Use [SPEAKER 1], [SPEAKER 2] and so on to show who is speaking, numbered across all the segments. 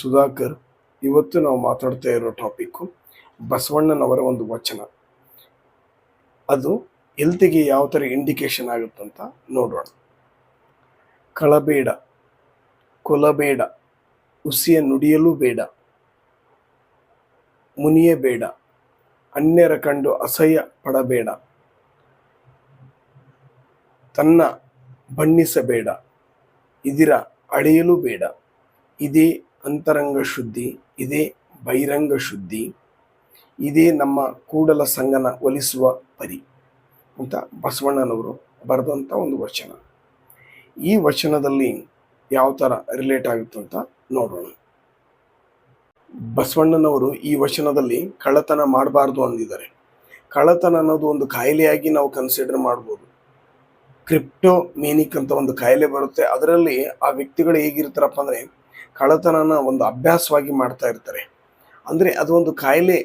[SPEAKER 1] ಸುಧಾಕರ್, ಇವತ್ತು ನಾವು ಮಾತಾಡ್ತಾ ಇರೋ ಟಾಪಿಕ್ಕು ಬಸವಣ್ಣನವರ ಒಂದು ವಚನ. ಅದು ಹೆಲ್ತಿಗೆ ಯಾವ ಥರ ಇಂಡಿಕೇಶನ್ ಆಗುತ್ತಂತ ನೋಡೋಣ. ಕಳಬೇಡ, ಕೊಲಬೇಡ, ಹುಸಿಯ ನುಡಿಯಲು ಬೇಡ ಮುನಿಯಬೇಡ ಅನ್ಯರ ಕಂಡು ಅಸಹ್ಯ ಪಡಬೇಡ, ತನ್ನ ಬಣ್ಣಿಸಬೇಡ, ಇದಿರ ಅಳೆಯಲು ಬೇಡ, ಇದೇ ಅಂತರಂಗ ಶುದ್ಧಿ, ಇದೇ ಬಹಿರಂಗ ಶುದ್ಧಿ, ಇದೇ ನಮ್ಮ ಕೂಡಲ ಸಂಗನ ಒಲಿಸುವ ಪರಿ ಅಂತ ಬಸವಣ್ಣನವರು ಬರೆದಂಥ ಒಂದು ವಚನ. ಈ ವಚನದಲ್ಲಿ ಯಾವ ಥರ ರಿಲೇಟ್ ಆಗುತ್ತೆ ಅಂತ ನೋಡೋಣ. ಬಸವಣ್ಣನವರು ಈ ವಚನದಲ್ಲಿ ಕಳ್ಳತನ ಮಾಡಬಾರ್ದು ಅಂದಿದ್ದಾರೆ. ಕಳ್ಳತನ ಅನ್ನೋದು ಒಂದು ಕಾಯಿಲೆಯಾಗಿ ನಾವು ಕನ್ಸಿಡರ್ ಮಾಡ್ಬೋದು. ಕ್ರಿಪ್ಟೋ ಮೇನಿಕ್ ಅಂತ ಒಂದು ಕಾಯಿಲೆ ಬರುತ್ತೆ. ಅದರಲ್ಲಿ ಆ ವ್ಯಕ್ತಿಗಳು ಹೇಗಿರ್ತಾರಪ್ಪ ಅಂದರೆ ಕಳ್ಳತನನ ಒಂದು ಅಭ್ಯಾಸವಾಗಿ ಮಾಡ್ತಾ ಇರ್ತಾರೆ. ಅಂದರೆ ಅದು ಒಂದು ಕಾಯಿಲೆ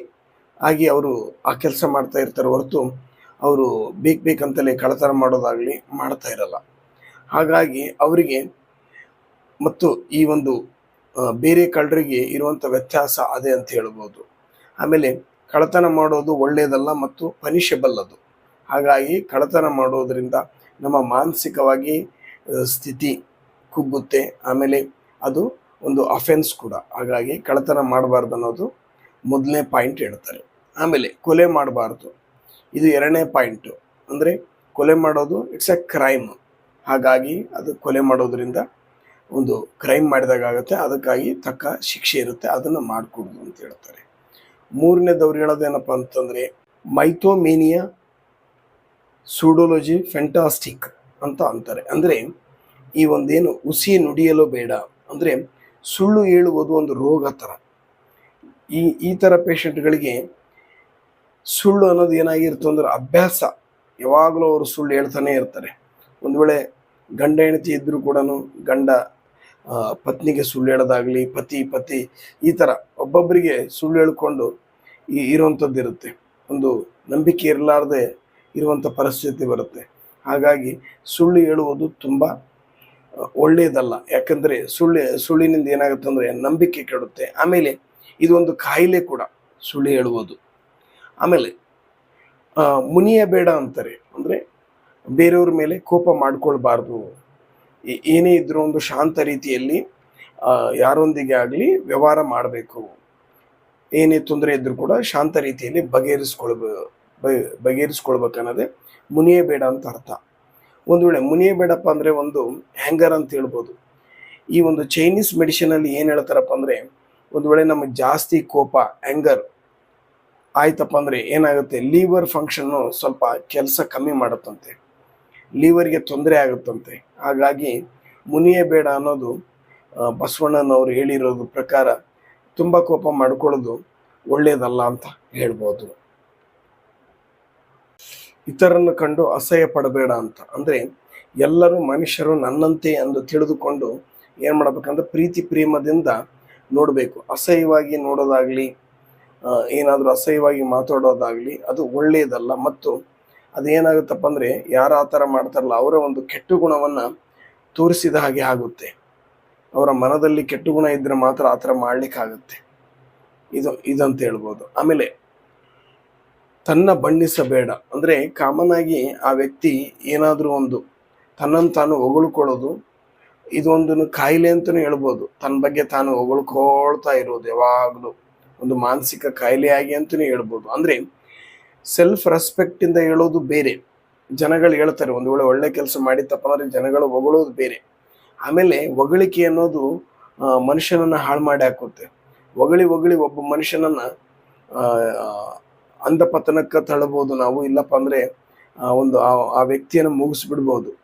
[SPEAKER 1] ಆಗಿ ಅವರು ಆ ಕೆಲಸ ಮಾಡ್ತಾ ಇರ್ತಾರೆ ಹೊರತು ಅವರು ಬೇಕು ಬೇಕಂತಲೇ ಕಳ್ಳತನ ಮಾಡೋದಾಗಲಿ ಮಾಡ್ತಾ ಇರಲ್ಲ. ಹಾಗಾಗಿ ಅವರಿಗೆ ಮತ್ತು ಈ ಒಂದು ಬೇರೆ ಕಳ್ಳರಿಗೆ ಇರುವಂಥ ವ್ಯತ್ಯಾಸ ಅದೇ ಅಂತ ಹೇಳ್ಬೋದು. ಆಮೇಲೆ ಕಳ್ಳತನ ಮಾಡೋದು ಒಳ್ಳೆಯದಲ್ಲ ಮತ್ತು ಪನಿಷಬಲ್ ಅದು. ಹಾಗಾಗಿ ಕಳ್ಳತನ ಮಾಡೋದರಿಂದ ನಮ್ಮ ಮಾನಸಿಕವಾಗಿ ಸ್ಥಿತಿ ಕುಗ್ಗುತ್ತೆ. ಆಮೇಲೆ ಅದು ಒಂದು ಅಫೆನ್ಸ್ ಕೂಡ. ಹಾಗಾಗಿ ಕಳ್ಳತನ ಮಾಡಬಾರ್ದು ಅನ್ನೋದು ಮೊದಲನೇ ಪಾಯಿಂಟ್ ಹೇಳ್ತಾರೆ. ಆಮೇಲೆ ಕೊಲೆ ಮಾಡಬಾರ್ದು. ಇದು ಎರಡನೇ ಪಾಯಿಂಟು ಅಂದರೆ ಕೊಲೆ ಮಾಡೋದು ಇಟ್ಸ್ ಎ ಕ್ರೈಮ್ ಹಾಗಾಗಿ ಅದು ಕೊಲೆ ಮಾಡೋದ್ರಿಂದ ಒಂದು ಕ್ರೈಮ್ ಮಾಡಿದಾಗ ಆಗುತ್ತೆ, ಅದಕ್ಕಾಗಿ ತಕ್ಕ ಶಿಕ್ಷೆ ಇರುತ್ತೆ, ಅದನ್ನು ಮಾಡಿಕೊಡ್ದು ಅಂತ ಹೇಳ್ತಾರೆ. ಮೂರನೇದವ್ರು ಹೇಳೋದೇನಪ್ಪ ಅಂತಂದರೆ, ಮೈಥೋಮೇನಿಯಾ ಸೂಡೋಲಜಿ ಫೆಂಟಾಸ್ಟಿಕ್ ಅಂತ ಅಂತಾರೆ. ಅಂದರೆ ಈ ಒಂದೇನು ಹುಸಿ ನುಡಿಯಲು ಬೇಡ. ಅಂದರೆ ಸುಳ್ಳು ಹೇಳುವುದು ಒಂದು ರೋಗ ಥರ ಈ ಈ ಥರ ಪೇಷಂಟ್ಗಳಿಗೆ ಸುಳ್ಳು ಅನ್ನೋದು ಏನಾಗಿರುತ್ತೆ ಅಂದ್ರೆ ಅಭ್ಯಾಸ. ಯಾವಾಗಲೂ ಅವರು ಸುಳ್ಳು ಹೇಳ್ತಾನೆ ಇರ್ತಾರೆ. ಒಂದು ವೇಳೆ ಗಂಡ ಹೆಂಡತಿ ಇದ್ದರೂ ಕೂಡ ಗಂಡ ಪತ್ನಿಗೆ ಸುಳ್ಳು ಹೇಳೋದಾಗಲಿ, ಪತಿ ಪತಿ ಈ ಥರ ಒಬ್ಬೊಬ್ಬರಿಗೆ ಸುಳ್ಳು ಹೇಳ್ಕೊಂಡು ಈ, ಇರುವಂಥದ್ದು ಇರುತ್ತೆ. ಒಂದು ನಂಬಿಕೆ ಇರಲಾರ್ದೆ ಇರುವಂಥ ಪರಿಸ್ಥಿತಿ ಬರುತ್ತೆ. ಹಾಗಾಗಿ ಸುಳ್ಳು ಹೇಳುವುದು ತುಂಬ ಒಳ್ಳೆಯದಲ್ಲ ಯಾಕಂದರೆ ಸುಳ್ಳು ಸುಳ್ಳಿನಿಂದ ಏನಾಗುತ್ತೆ ಅಂದರೆ ನಂಬಿಕೆ ಕೆಡುತ್ತೆ. ಆಮೇಲೆ ಇದೊಂದು ಕಾಯಿಲೆ ಕೂಡ ಸುಳ್ಳು ಹೇಳುವುದು. ಆಮೇಲೆ ಆ, ಮುನಿಯ ಬೇಡ ಅಂತಾರೆ. ಅಂದರೆ ಬೇರೆಯವ್ರ ಮೇಲೆ ಕೋಪ ಮಾಡ್ಕೊಳ್ಬಾರ್ದು. ಏನೇ ಇದ್ದರೂ ಒಂದು ಶಾಂತ ರೀತಿಯಲ್ಲಿ ಯಾರೊಂದಿಗೆ ಆಗಲಿ ವ್ಯವಹಾರ ಮಾಡಬೇಕು. ಏನೇ ತೊಂದರೆ ಇದ್ದರೂ ಕೂಡ ಶಾಂತ ರೀತಿಯಲ್ಲಿ ಬಗೆಹರಿಸ್ಕೊಳ್ಬ ಬಗೆ ಬಗೆಹರಿಸ್ಕೊಳ್ಬೇಕನ್ನೋದೇ ಮುನಿಯೇ ಬೇಡ ಅಂತ ಅರ್ಥ. ಒಂದು ವೇಳೆ ಮುನಿಯೇ ಬೇಡಪ್ಪ ಅಂದರೆ ಒಂದು ಹ್ಯಾಂಗರ್ ಅಂತ ಹೇಳ್ಬೋದು. ಈ ಒಂದು ಚೈನೀಸ್ ಮೆಡಿಷನಲ್ಲಿ ಏನು ಹೇಳ್ತಾರಪ್ಪ ಅಂದರೆ ಒಂದು ವೇಳೆ ನಮಗೆ ಜಾಸ್ತಿ ಕೋಪ ಆ್ಯಂಗರ್ ಆಯ್ತಪ್ಪ ಅಂದರೆ ಏನಾಗುತ್ತೆ? ಲೀವರ್ ಫಂಕ್ಷನ್ನು ಸ್ವಲ್ಪ ಕೆಲಸ ಕಮ್ಮಿ ಮಾಡುತ್ತಂತೆ. ಲೀವರ್ಗೆ ತೊಂದರೆ ಆಗುತ್ತಂತೆ. ಹಾಗಾಗಿ ಮುನಿಯೇ ಬೇಡ ಅನ್ನೋದು ಬಸವಣ್ಣನವರು ಹೇಳಿರೋದು ಪ್ರಕಾರ ತುಂಬ ಕೋಪ ಮಾಡ್ಕೊಳ್ಳೋದು ಒಳ್ಳೆಯದಲ್ಲ ಅಂತ ಹೇಳ್ಬೋದು. ಇತರನ್ನು ಕಂಡು ಅಸಹ್ಯ ಪಡಬೇಡ ಅಂತ. ಅಂದರೆ ಎಲ್ಲರೂ ಮನುಷ್ಯರು ನನ್ನಂತೆ ಎಂದು ತಿಳಿದುಕೊಂಡು ಏನು ಮಾಡಬೇಕಂದ್ರೆ ಪ್ರೀತಿ ಪ್ರೇಮದಿಂದ ನೋಡಬೇಕು. ಅಸಹ್ಯವಾಗಿ ನೋಡೋದಾಗಲಿ ಏನಾದರೂ ಅಸಹ್ಯವಾಗಿ ಮಾತಾಡೋದಾಗಲಿ ಅದು ಒಳ್ಳೆಯದಲ್ಲ ಮತ್ತು ಅದೇನಾಗುತ್ತಪ್ಪ ಅಂದರೆ ಯಾರು ಆ ಥರ ಮಾಡ್ತಾರಲ್ಲ, ಅವರ ಒಂದು ಕೆಟ್ಟ ಗುಣವನ್ನು ತೋರಿಸಿದ ಹಾಗೆ ಆಗುತ್ತೆ. ಅವರ ಮನದಲ್ಲಿ ಕೆಟ್ಟ ಗುಣ ಇದ್ದರೆ ಮಾತ್ರ ಆ ಥರ ಮಾಡಲಿಕ್ಕಾಗುತ್ತೆ. ಇದು, ಇದಂತ ಹೇಳ್ಬೋದು. ಆಮೇಲೆ ತನ್ನ ಬಣ್ಣಿಸಬೇಡ. ಅಂದರೆ ಕಾಮನ್ ಆಗಿ ಆ ವ್ಯಕ್ತಿ ಏನಾದರೂ ಒಂದು ತನ್ನನ್ನು ತಾನು ಹೊಗಳ್ಕೊಳ್ಳೋದು ಇದೊಂದು ಕಾಯಿಲೆ ಅಂತಲೂ ಹೇಳ್ಬೋದು. ತನ್ನ ಬಗ್ಗೆ ತಾನು ಹೊಗಳ್ಕೊಳ್ತಾ ಇರೋದು ಯಾವಾಗಲೂ. ಒಂದು ಮಾನಸಿಕ ಕಾಯಿಲೆಯಾಗಿ ಅಂತಲೂ ಹೇಳ್ಬೋದು. ಅಂದರೆ ಸೆಲ್ಫ್ ರೆಸ್ಪೆಕ್ಟಿಂದ ಹೇಳೋದು ಬೇರೆ. ಜನಗಳು ಹೇಳ್ತಾರೆ, ಒಂದು ವೇಳೆ ಒಳ್ಳೆ ಕೆಲಸ ಮಾಡಿತ್ತಪ್ಪ ಅಂದರೆ ಜನಗಳು ಹೊಗಳೋದು ಬೇರೆ. ಆಮೇಲೆ ಹೊಗಳಿಕೆ ಅನ್ನೋದು ಮನುಷ್ಯನನ್ನು ಹಾಳು ಮಾಡಿ ಹಾಕುತ್ತೆ. ಹೊಗಳಿ ಹೊಗಳಿ ಒಬ್ಬ ಮನುಷ್ಯನನ್ನು ಅಂಧಪತನಕ್ಕೆ ತಳ್ಳಬಹುದು ನಾವು. ಇಲ್ಲಪ್ಪ ಅಂದರೆ ಒಂದು ಆ- ವ್ಯಕ್ತಿಯನ್ನು ಮುಗಿಸ್ಬಿಡ್ಬೋದು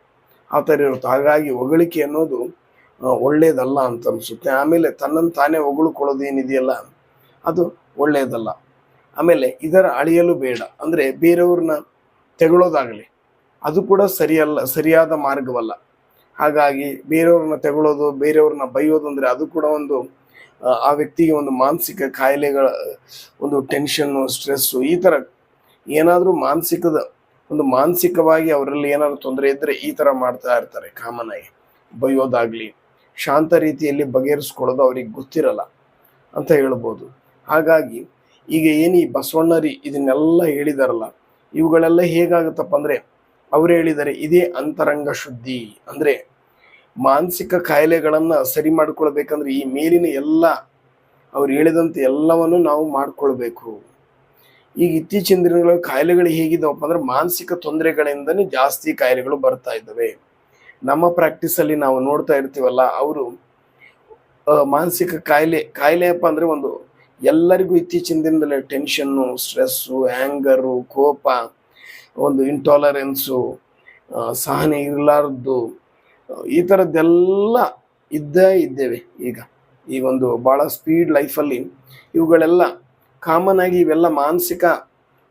[SPEAKER 1] ಆ ಥರ ಇರುತ್ತೆ. ಹಾಗಾಗಿ ಹೊಗಳಿಕೆ ಅನ್ನೋದು ಒಳ್ಳೆಯದಲ್ಲ ಅಂತ ಅನಿಸುತ್ತೆ. ಆಮೇಲೆ ತನ್ನನ್ನು ತಾನೇ ಹೊಗಳ್ಕೊಳ್ಳೋದು ಏನಿದೆಯಲ್ಲ, ಅದು ಒಳ್ಳೆಯದಲ್ಲ ಆಮೇಲೆ ಇದರ ಅಳಿಯಲು ಬೇಡ. ಅಂದರೆ ಬೇರೆಯವ್ರನ್ನ ತೆಗೊಳ್ಳೋದಾಗಲಿ ಅದು ಕೂಡ ಸರಿಯಲ್ಲ, ಸರಿಯಾದ ಮಾರ್ಗವಲ್ಲ. ಹಾಗಾಗಿ ಬೇರೆಯವ್ರನ್ನ ತೆಗಳೋದು, ಬೇರೆಯವ್ರನ್ನ ಬೈಯೋದು ಅಂದರೆ ಅದು ಕೂಡ ಒಂದು ಆ, ವ್ಯಕ್ತಿಗೆ ಒಂದು ಮಾನಸಿಕ ಕಾಯಿಲೆಗಳ ಒಂದು ಟೆನ್ಷನ್ನು ಸ್ಟ್ರೆಸ್ಸು ಈ ಥರ ಏನಾದರೂ ಮಾನಸಿಕದ ಒಂದು ಮಾನಸಿಕವಾಗಿ ಅವರಲ್ಲಿ ಏನಾದರೂ ತೊಂದರೆ ಇದ್ದರೆ ಈ ಥರ ಮಾಡ್ತಾ ಇರ್ತಾರೆ ಕಾಮನ್ ಆಗಿ ಬೈಯೋದಾಗಲಿ ಶಾಂತ ರೀತಿಯಲ್ಲಿ ಬಗೆಹರಿಸ್ಕೊಳ್ಳೋದು ಅವ್ರಿಗೆ ಗೊತ್ತಿರಲ್ಲ ಅಂತ ಹೇಳ್ಬೋದು. ಹಾಗಾಗಿ ಈಗ ಏನು ಈ ಬಸವಣ್ಣರಿ ಇದನ್ನೆಲ್ಲ ಹೇಳಿದಾರಲ್ಲ ಇವುಗಳೆಲ್ಲ ಹೇಗಾಗುತ್ತಪ್ಪ ಅಂದರೆ ಅವ್ರು ಹೇಳಿದ್ದಾರೆ ಇದೇ ಅಂತರಂಗ ಶುದ್ಧಿ ಅಂದರೆ ಮಾನಸಿಕ ಕಾಯಿಲೆಗಳನ್ನು ಸರಿ ಮಾಡ್ಕೊಳ್ಬೇಕಂದ್ರೆ ಈ ಮೇಲಿನ ಎಲ್ಲ ಅವ್ರು ಹೇಳಿದಂತೆ ಎಲ್ಲವನ್ನು ನಾವು ಮಾಡ್ಕೊಳ್ಬೇಕು. ಈಗ ಇತ್ತೀಚಿನ ದಿನಗಳ ಕಾಯಿಲೆಗಳು ಹೇಗಿದ್ದಾವಪ್ಪ ಅಂದ್ರೆ ಮಾನಸಿಕ ತೊಂದರೆಗಳಿಂದನೇ ಜಾಸ್ತಿ ಕಾಯಿಲೆಗಳು ಬರ್ತಾ ಇದ್ದಾವೆ. ನಮ್ಮ ಪ್ರಾಕ್ಟೀಸಲ್ಲಿ ನಾವು ನೋಡ್ತಾ ಇರ್ತೀವಲ್ಲ, ಅವರು ಮಾನಸಿಕ ಕಾಯಿಲೆ, ಕಾಯಿಲೆಯಪ್ಪ ಅಂದ್ರೆ ಒಂದು ಎಲ್ಲರಿಗೂ ಇತ್ತೀಚಿನ ದಿನದಲ್ಲಿ ಟೆನ್ಷನ್ನು ಸ್ಟ್ರೆಸ್ಸು ಆ್ಯಂಗರು ಕೋಪ, ಒಂದು ಇಂಟಾಲರೆನ್ಸು ಸಹನೆ ಇರಲಾರದ್ದು ಈ ಥರದ್ದೆಲ್ಲ ಇದ್ದೇ ಇದ್ದೇವೆ ಈಗ. ಈ ಒಂದು ಭಾಳ ಸ್ಪೀಡ್ ಲೈಫಲ್ಲಿ ಇವುಗಳೆಲ್ಲ ಕಾಮನ್ ಆಗಿ ಇವೆಲ್ಲ ಮಾನಸಿಕ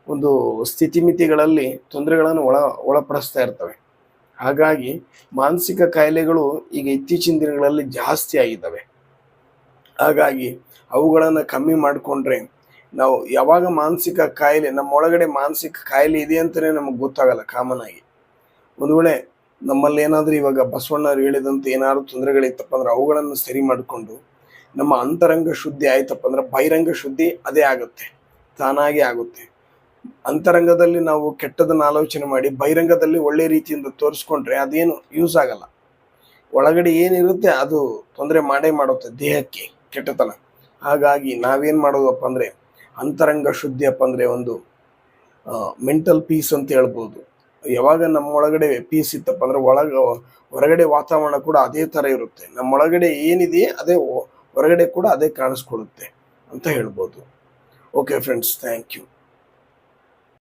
[SPEAKER 1] ಒಂದು ಸ್ಥಿತಿಮಿತಿಗಳಲ್ಲಿ ತೊಂದರೆಗಳನ್ನು ಒಳ, ಒಳಪಡಿಸ್ತಾ ಇರ್ತವೆ. ಹಾಗಾಗಿ ಮಾನಸಿಕ ಕಾಯಿಲೆಗಳು ಈಗ ಇತ್ತೀಚಿನ ದಿನಗಳಲ್ಲಿ ಜಾಸ್ತಿ ಆಗಿದ್ದಾವೆ. ಹಾಗಾಗಿ ಅವುಗಳನ್ನು ಕಮ್ಮಿ ಮಾಡಿಕೊಂಡ್ರೆ ನಾವು ಯಾವಾಗ ಮಾನಸಿಕ ಕಾಯಿಲೆ, ನಮ್ಮೊಳಗಡೆ ಮಾನಸಿಕ ಕಾಯಿಲೆ ಇದೆ ಅಂತಲೇ ನಮಗೆ ಗೊತ್ತಾಗಲ್ಲ ಕಾಮನ್ ಆಗಿ. ಒಂದು ವೇಳೆ ನಮ್ಮಲ್ಲಿ ಏನಾದರೂ ಇವಾಗ ಬಸವಣ್ಣವ್ರು ಹೇಳಿದಂತೆ ಏನಾದ್ರು ತೊಂದರೆಗಳಿತ್ತಪ್ಪ ಅಂದ್ರೆ ಅವುಗಳನ್ನು ಸರಿ ಮಾಡಿಕೊಂಡು ನಮ್ಮ ಅಂತರಂಗ ಶುದ್ಧಿ ಆಯ್ತಪ್ಪ ಅಂದ್ರೆ ಬಹಿರಂಗ ಶುದ್ಧಿ ಅದೇ ಆಗುತ್ತೆ, ತಾನಾಗೆ ಆಗುತ್ತೆ. ಅಂತರಂಗದಲ್ಲಿ ನಾವು ಕೆಟ್ಟದನ್ನ ಆಲೋಚನೆ ಮಾಡಿ ಬಹಿರಂಗದಲ್ಲಿ ಒಳ್ಳೆ ರೀತಿಯಿಂದ ತೋರಿಸ್ಕೊಂಡ್ರೆ ಅದೇನು ಯೂಸ್ ಆಗಲ್ಲ. ಒಳಗಡೆ ಏನಿರುತ್ತೆ ಅದು ತೊಂದರೆ ಮಾಡೇ ಮಾಡುತ್ತೆ ದೇಹಕ್ಕೆ ಕೆಟ್ಟತನ. ಹಾಗಾಗಿ ನಾವೇನು ಮಾಡೋದಪ್ಪ ಅಂದರೆ ಅಂತರಂಗ ಶುದ್ಧಿಯಪ್ಪ ಅಂದರೆ ಒಂದು ಮೆಂಟಲ್ ಪೀಸ್ ಅಂತ ಹೇಳ್ಬೋದು. ಯಾವಾಗ ನಮ್ಮ ಒಳಗಡೆ ಪೀಸ್ ಇತ್ತಪ್ಪ ಅಂದ್ರೆ ಒಳಗ, ಹೊರಗಡೆ ವಾತಾವರಣ ಕೂಡ ಅದೇ ಥರ ಇರುತ್ತೆ. ನಮ್ಮ ಒಳಗಡೆ ಏನಿದೆಯೇ ಅದೇ ಹೊರಗಡೆ ಕೂಡ ಅದೇ ಕಾಣಿಸ್ಕೊಡುತ್ತೆ ಅಂತ ಹೇಳ್ಬೋದು. Okay friends thank you